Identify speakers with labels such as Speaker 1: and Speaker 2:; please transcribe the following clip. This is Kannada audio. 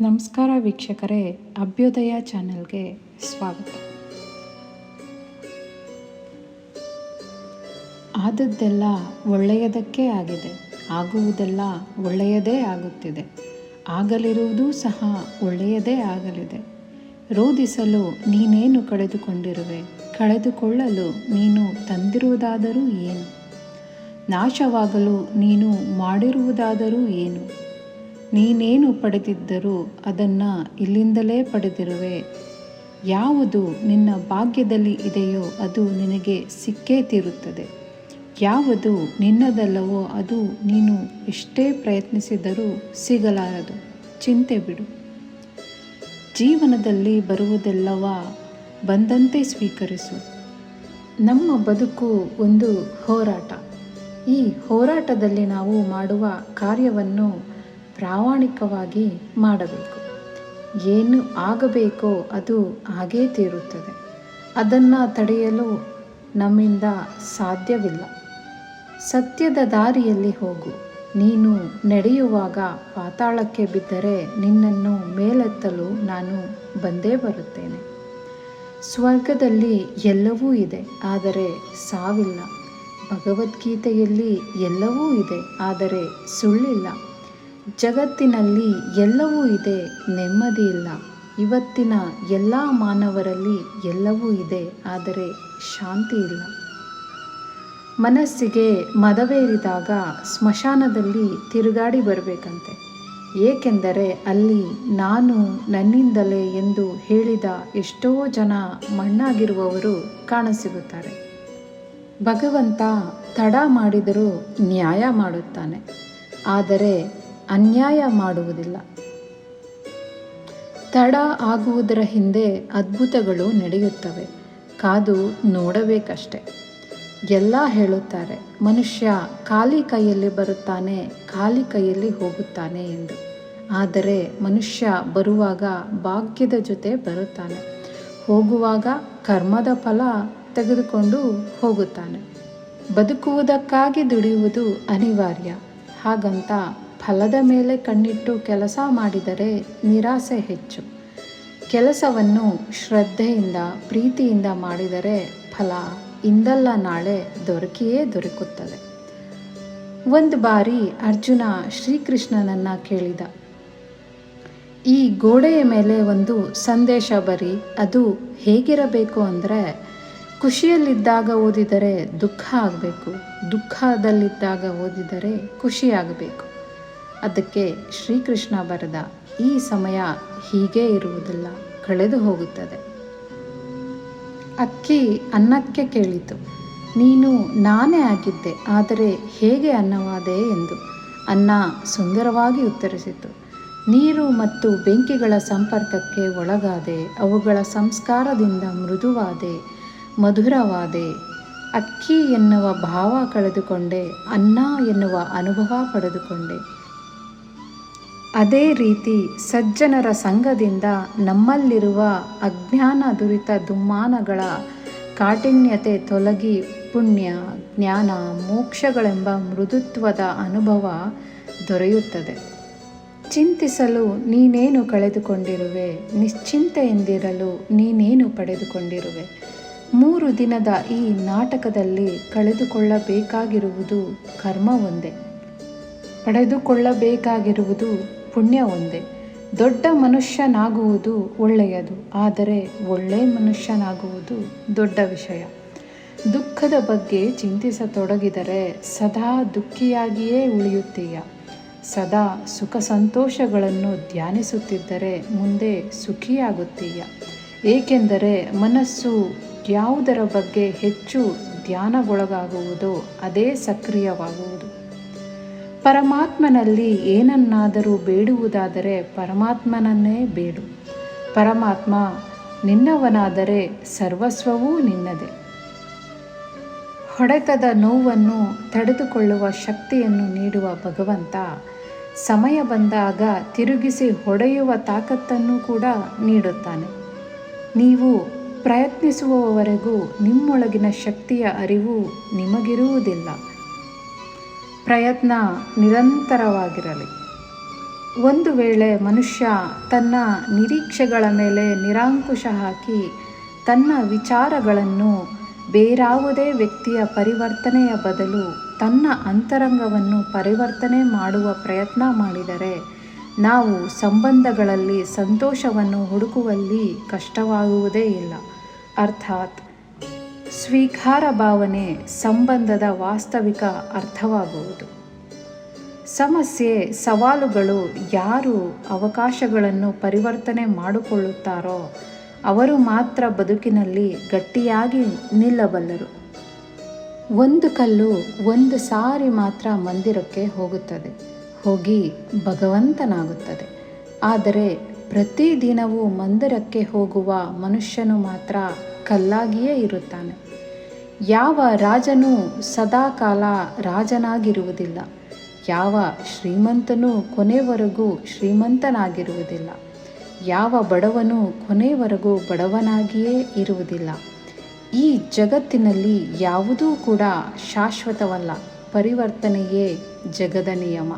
Speaker 1: ನಮಸ್ಕಾರ ವೀಕ್ಷಕರೇ, ಅಭ್ಯುದಯ ಚಾನೆಲ್ಗೆ ಸ್ವಾಗತ. ಆದದ್ದೆಲ್ಲ ಒಳ್ಳೆಯದಕ್ಕೆ ಆಗಿದೆ, ಆಗುವುದೆಲ್ಲ ಒಳ್ಳೆಯದೇ ಆಗುತ್ತಿದೆ, ಆಗಲಿರುವುದೂ ಸಹ ಒಳ್ಳೆಯದೇ ಆಗಲಿದೆ. ರೋಧಿಸಲು ನೀನೇನು ಕಳೆದುಕೊಂಡಿರುವೆ, ಕಳೆದುಕೊಳ್ಳಲು ನೀನು ತಂದಿರುವುದಾದರೂ ಏನು? ನಾಶವಾಗಲು ನೀನು ಮಾಡಿರುವುದಾದರೂ ಏನು? ನೀನೇನು ಪಡೆದಿದ್ದರೂ ಅದನ್ನು ಇಲ್ಲಿಂದಲೇ ಪಡೆದಿರುವೆ. ಯಾವುದು ನಿನ್ನ ಭಾಗ್ಯದಲ್ಲಿ ಇದೆಯೋ ಅದು ನಿನಗೆ ಸಿಕ್ಕೇ ತೀರುತ್ತದೆ. ಯಾವುದು ನಿನ್ನದಲ್ಲವೋ ಅದು ನೀನು ಎಷ್ಟೇ ಪ್ರಯತ್ನಿಸಿದರೂ ಸಿಗಲಾರದು. ಚಿಂತೆ ಬಿಡು. ಜೀವನದಲ್ಲಿ ಬರುವುದೆಲ್ಲವ ಬಂದಂತೆ ಸ್ವೀಕರಿಸು. ನಮ್ಮ ಬದುಕು ಒಂದು ಹೋರಾಟ. ಈ ಹೋರಾಟದಲ್ಲಿ ನಾವು ಮಾಡುವ ಕಾರ್ಯವನ್ನು ಪ್ರಾಮಾಣಿಕವಾಗಿ ಮಾಡಬೇಕು. ಏನು ಆಗಬೇಕೋ ಅದು ಹಾಗೇ ತೀರುತ್ತದೆ. ಅದನ್ನು ತಡೆಯಲು ನಮ್ಮಿಂದ ಸಾಧ್ಯವಿಲ್ಲ. ಸತ್ಯದ ದಾರಿಯಲ್ಲಿ ಹೋಗು. ನೀನು ನಡೆಯುವಾಗ ಪಾತಾಳಕ್ಕೆ ಬಿದ್ದರೆ ನಿನ್ನನ್ನು ಮೇಲೆತ್ತಲು ನಾನು ಬಂದೇ ಬರುತ್ತೇನೆ. ಸ್ವರ್ಗದಲ್ಲಿ ಎಲ್ಲವೂ ಇದೆ, ಆದರೆ ಸಾವಿಲ್ಲ. ಭಗವದ್ಗೀತೆಯಲ್ಲಿ ಎಲ್ಲವೂ ಇದೆ, ಆದರೆ ಸುಳ್ಳಿಲ್ಲ. ಜಗತ್ತಿನಲ್ಲಿ ಎಲ್ಲವೂ ಇದೆ, ನೆಮ್ಮದಿ ಇಲ್ಲ. ಇವತ್ತಿನ ಎಲ್ಲ ಮಾನವರಲ್ಲಿ ಎಲ್ಲವೂ ಇದೆ, ಆದರೆ ಶಾಂತಿ ಇಲ್ಲ. ಮನಸ್ಸಿಗೆ ಮದವೇರಿದಾಗ ಸ್ಮಶಾನದಲ್ಲಿ ತಿರುಗಾಡಿ ಬರಬೇಕಂತೆ. ಏಕೆಂದರೆ ಅಲ್ಲಿ ನಾನು ನನ್ನಿಂದಲೇ ಎಂದು ಹೇಳಿದ ಎಷ್ಟೋ ಜನ ಮಣ್ಣಾಗಿರುವವರು ಕಾಣಸಿಗುತ್ತಾರೆ. ಭಗವಂತ ತಡ ಮಾಡಿದರೂ ನ್ಯಾಯ ಮಾಡುತ್ತಾನೆ. ಆದರೆ ಅನ್ಯಾಯ ಮಾಡುವುದಿಲ್ಲ. ತಡ ಆಗುವುದರ ಹಿಂದೆ ಅದ್ಭುತಗಳು ನಡೆಯುತ್ತವೆ. ಕಾದು ನೋಡಬೇಕಷ್ಟೆ. ಎಲ್ಲ ಹೇಳುತ್ತಾರೆ, ಮನುಷ್ಯ ಖಾಲಿ ಕೈಯಲ್ಲಿ ಬರುತ್ತಾನೆ, ಖಾಲಿ ಕೈಯಲ್ಲಿ ಹೋಗುತ್ತಾನೆ ಎಂದು. ಆದರೆ ಮನುಷ್ಯ ಬರುವಾಗ ಭಾಗ್ಯದ ಜೊತೆ ಬರುತ್ತಾನೆ. ಹೋಗುವಾಗ ಕರ್ಮದ ಫಲ ತೆಗೆದುಕೊಂಡು ಹೋಗುತ್ತಾನೆ. ಬದುಕುವುದಕ್ಕಾಗಿ ದುಡಿಯುವುದು ಅನಿವಾರ್ಯ. ಹಾಗಂತ ಫಲದ ಮೇಲೆ ಕಣ್ಣಿಟ್ಟು ಕೆಲಸ ಮಾಡಿದರೆ ನಿರಾಸೆ ಹೆಚ್ಚು. ಕೆಲಸವನ್ನು ಶ್ರದ್ಧೆಯಿಂದ, ಪ್ರೀತಿಯಿಂದ ಮಾಡಿದರೆ ಫಲ ಇಂದಲ್ಲ ನಾಳೆ ದೊರಕಿಯೇ ದೊರಕುತ್ತದೆ. ಒಂದು ಬಾರಿ ಅರ್ಜುನ ಶ್ರೀಕೃಷ್ಣನನ್ನು ಕೇಳಿದ. ಈ ಗೋಡೆಯ ಮೇಲೆ ಒಂದು ಸಂದೇಶ ಬರಿ, ಅದು ಹೇಗಿರಬೇಕು ಅಂದರೆ, ಖುಷಿಯಲ್ಲಿದ್ದಾಗ ಓದಿದರೆ ದುಃಖ ಆಗಬೇಕು, ದುಃಖದಲ್ಲಿದ್ದಾಗ ಓದಿದರೆ ಖುಷಿಯಾಗಬೇಕು. ಅದಕ್ಕೆ ಶ್ರೀಕೃಷ್ಣ ಬರೆದ ಈ ಸಮಯ ಹೀಗೇ ಇರುವುದಿಲ್ಲ, ಕಳೆದು ಹೋಗುತ್ತದೆ. ಅಕ್ಕಿ ಅನ್ನಕ್ಕೆ ಕೇಳಿತು, ನೀನು ನಾನೇ ಆಗಿದ್ದೆ, ಆದರೆ ಹೇಗೆ ಅನ್ನವಾದೆ ಎಂದು. ಅನ್ನ ಸುಂದರವಾಗಿ ಉತ್ತರಿಸಿತು, ನೀರು ಮತ್ತು ಬೆಂಕಿಗಳ ಸಂಪರ್ಕಕ್ಕೆ ಒಳಗಾದೆ, ಅವುಗಳ ಸಂಸ್ಕಾರದಿಂದ ಮೃದುವಾದೆ, ಮಧುರವಾದೆ. ಅಕ್ಕಿ ಎನ್ನುವ ಭಾವ ಕಳೆದುಕೊಂಡೆ, ಅನ್ನ ಎನ್ನುವ ಅನುಭವ ಪಡೆದುಕೊಂಡೆ. ಅದೇ ರೀತಿ ಸಜ್ಜನರ ಸಂಘದಿಂದ ನಮ್ಮಲ್ಲಿರುವ ಅಜ್ಞಾನ ದುರಿತ ದುಮ್ಮಾನಗಳ ಕಾಠಿಣ್ಯತೆ ತೊಲಗಿ ಪುಣ್ಯ, ಜ್ಞಾನ, ಮೋಕ್ಷಗಳೆಂಬ ಮೃದುತ್ವದ ಅನುಭವ ದೊರೆಯುತ್ತದೆ. ಚಿಂತಿಸಲು ನೀನೇನು ಕಳೆದುಕೊಂಡಿರುವೆ, ನಿಶ್ಚಿಂತೆಯಿಂದಿರಲು ನೀನೇನು ಪಡೆದುಕೊಂಡಿರುವೆ? ಮೂರು ದಿನದ ಈ ನಾಟಕದಲ್ಲಿ ಕಳೆದುಕೊಳ್ಳಬೇಕಾಗಿರುವುದು ಕರ್ಮ ಒಂದೇ ಪಡೆದುಕೊಳ್ಳಬೇಕಾಗಿರುವುದು ಪುಣ್ಯ ಒಂದೇ. ದೊಡ್ಡ ಮನುಷ್ಯನಾಗುವುದು ಒಳ್ಳೆಯದು, ಆದರೆ ಒಳ್ಳೆಯ ಮನುಷ್ಯನಾಗುವುದು ದೊಡ್ಡ ವಿಷಯ. ದುಃಖದ ಬಗ್ಗೆ ಚಿಂತಿಸತೊಡಗಿದರೆ ಸದಾ ದುಃಖಿಯಾಗಿಯೇ ಉಳಿಯುತ್ತೀಯ. ಸದಾ ಸುಖ ಸಂತೋಷಗಳನ್ನು ಧ್ಯಾನಿಸುತ್ತಿದ್ದರೆ ಮುಂದೆ ಸುಖಿಯಾಗುತ್ತೀಯ. ಏಕೆಂದರೆ ಮನಸ್ಸು ಯಾವುದರ ಬಗ್ಗೆ ಹೆಚ್ಚು ಧ್ಯಾನಗೊಳಗಾಗುವುದೋ ಅದೇ ಸಕ್ರಿಯವಾಗುವುದು. ಪರಮಾತ್ಮನಲ್ಲಿ ಏನನ್ನಾದರೂ ಬೇಡುವುದಾದರೆ ಪರಮಾತ್ಮನನ್ನೇ ಬೇಡು. ಪರಮಾತ್ಮ ನಿನ್ನವನಾದರೆ ಸರ್ವಸ್ವವೂ ನಿನ್ನದೇ. ಹೊಡೆತದ ನೋವನ್ನು ತಡೆದುಕೊಳ್ಳುವ ಶಕ್ತಿಯನ್ನು ನೀಡುವ ಭಗವಂತ ಸಮಯ ಬಂದಾಗ ತಿರುಗಿಸಿ ಹೊಡೆಯುವ ತಾಕತ್ತನ್ನು ಕೂಡ ನೀಡುತ್ತಾನೆ. ನೀವು ಪ್ರಯತ್ನಿಸುವವರೆಗೂ ನಿಮ್ಮೊಳಗಿನ ಶಕ್ತಿಯ ಅರಿವು ನಿಮಗಿರುವುದಿಲ್ಲ. ಪ್ರಯತ್ನ ನಿರಂತರವಾಗಿರಲಿ. ಒಂದು ವೇಳೆ ಮನುಷ್ಯ ತನ್ನ ನಿರೀಕ್ಷೆಗಳ ಮೇಲೆ ನಿರಾಂಕುಶ ಹಾಕಿ ತನ್ನ ವಿಚಾರಗಳನ್ನು ಬೇರಾವುದೇ ವ್ಯಕ್ತಿಯ ಪರಿವರ್ತನೆಯ ಬದಲು ತನ್ನ ಅಂತರಂಗವನ್ನು ಪರಿವರ್ತನೆ ಮಾಡುವ ಪ್ರಯತ್ನ ಮಾಡಿದರೆ ನಾವು ಸಂಬಂಧಗಳಲ್ಲಿ ಸಂತೋಷವನ್ನು ಹುಡುಕುವಲ್ಲಿ ಕಷ್ಟವಾಗುವುದೇ ಇಲ್ಲ. ಅರ್ಥಾತ್ ಸ್ವೀಕಾರ ಭಾವನೆ ಸಂಬಂಧದ ವಾಸ್ತವಿಕ ಅರ್ಥವಾಗುವುದು. ಸಮಸ್ಯೆ, ಸವಾಲುಗಳು ಯಾರು ಅವಕಾಶಗಳನ್ನು ಪರಿವರ್ತನೆ ಮಾಡಿಕೊಳ್ಳುತ್ತಾರೋ ಅವರು ಮಾತ್ರ ಬದುಕಿನಲ್ಲಿ ಗಟ್ಟಿಯಾಗಿ ನಿಲ್ಲಬಲ್ಲರು. ಒಂದು ಕಲ್ಲು ಒಂದು ಸಾರಿ ಮಾತ್ರ ಮಂದಿರಕ್ಕೆ ಹೋಗುತ್ತದೆ, ಹೋಗಿ ಭಗವಂತನಾಗುತ್ತದೆ. ಆದರೆ ಪ್ರತಿದಿನವೂ ಮಂದಿರಕ್ಕೆ ಹೋಗುವ ಮನುಷ್ಯನು ಮಾತ್ರ ಕಲ್ಲಾಗಿಯೇ ಇರುತ್ತಾನೆ. ಯಾವ ರಾಜನೂ ಸದಾಕಾಲ ರಾಜನಾಗಿರುವುದಿಲ್ಲ. ಯಾವ ಶ್ರೀಮಂತನೂ ಕೊನೆವರೆಗೂ ಶ್ರೀಮಂತನಾಗಿರುವುದಿಲ್ಲ. ಯಾವ ಬಡವನೂ ಕೊನೆವರೆಗೂ ಬಡವನಾಗಿಯೇ ಇರುವುದಿಲ್ಲ. ಈ ಜಗತ್ತಿನಲ್ಲಿ ಯಾವುದೂ ಕೂಡ ಶಾಶ್ವತವಲ್ಲ. ಪರಿವರ್ತನೆಯೇ ಜಗದ ನಿಯಮ.